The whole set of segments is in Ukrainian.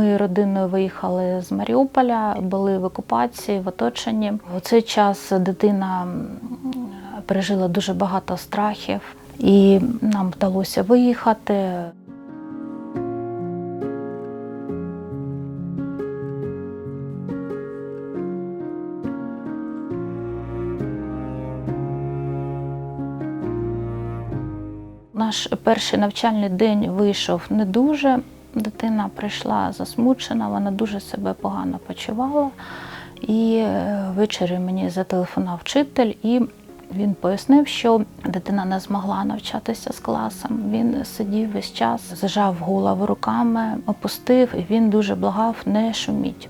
родиною виїхали з Маріуполя, були в окупації, в оточенні. У цей час дитина пережила дуже багато страхів, і нам вдалося виїхати. Наш перший навчальний день вийшов не дуже. Дитина прийшла засмучена, вона дуже себе погано почувала. І е, ввечері мені зателефонував вчитель, і він пояснив, що дитина не змогла навчатися з класом. Він сидів весь час, зажав голову руками, опустив, і він дуже благав не шуміть.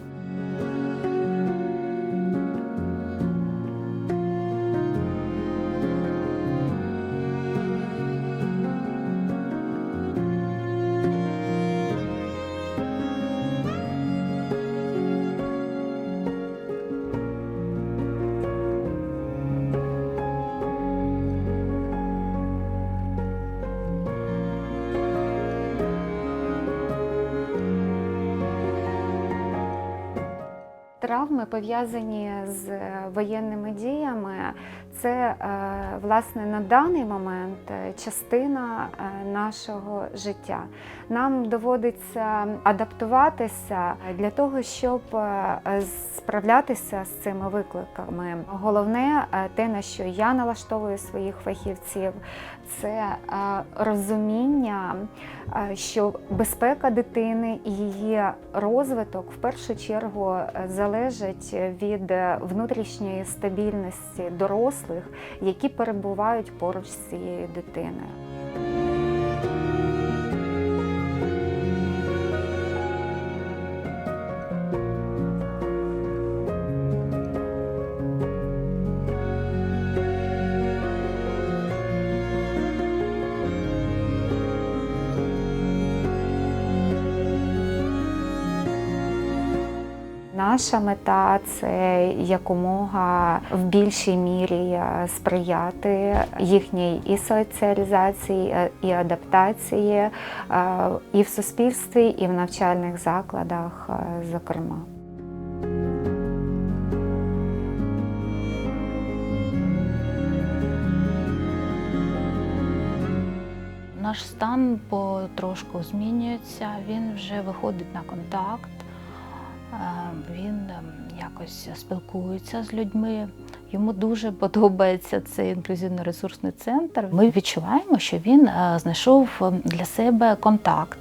Травми пов'язані з воєнними діями. Це е, власне на даний момент е, частина е, нашого життя. Нам доводиться адаптуватися для того, щоб справлятися з цими викликами. Головне, те, на що я налаштовую своїх фахівців, це розуміння, що безпека дитини і її розвиток в першу чергу залежить від внутрішньої стабільності дорослих, які перебувають поруч з цією дитиною. Наша мета це якомога в більшій мірі е, сприяти їхній і соціалізації, е, і адаптації е, і в суспільстві, і в навчальних закладах, зокрема. Наш стан потрошку змінюється, він вже виходить на контакт, він е, якось спілкується з людьми. Йому дуже подобається цей інклюзивно-ресурсний центр. Ми відчуваємо, що він е, знайшов для себе контакт.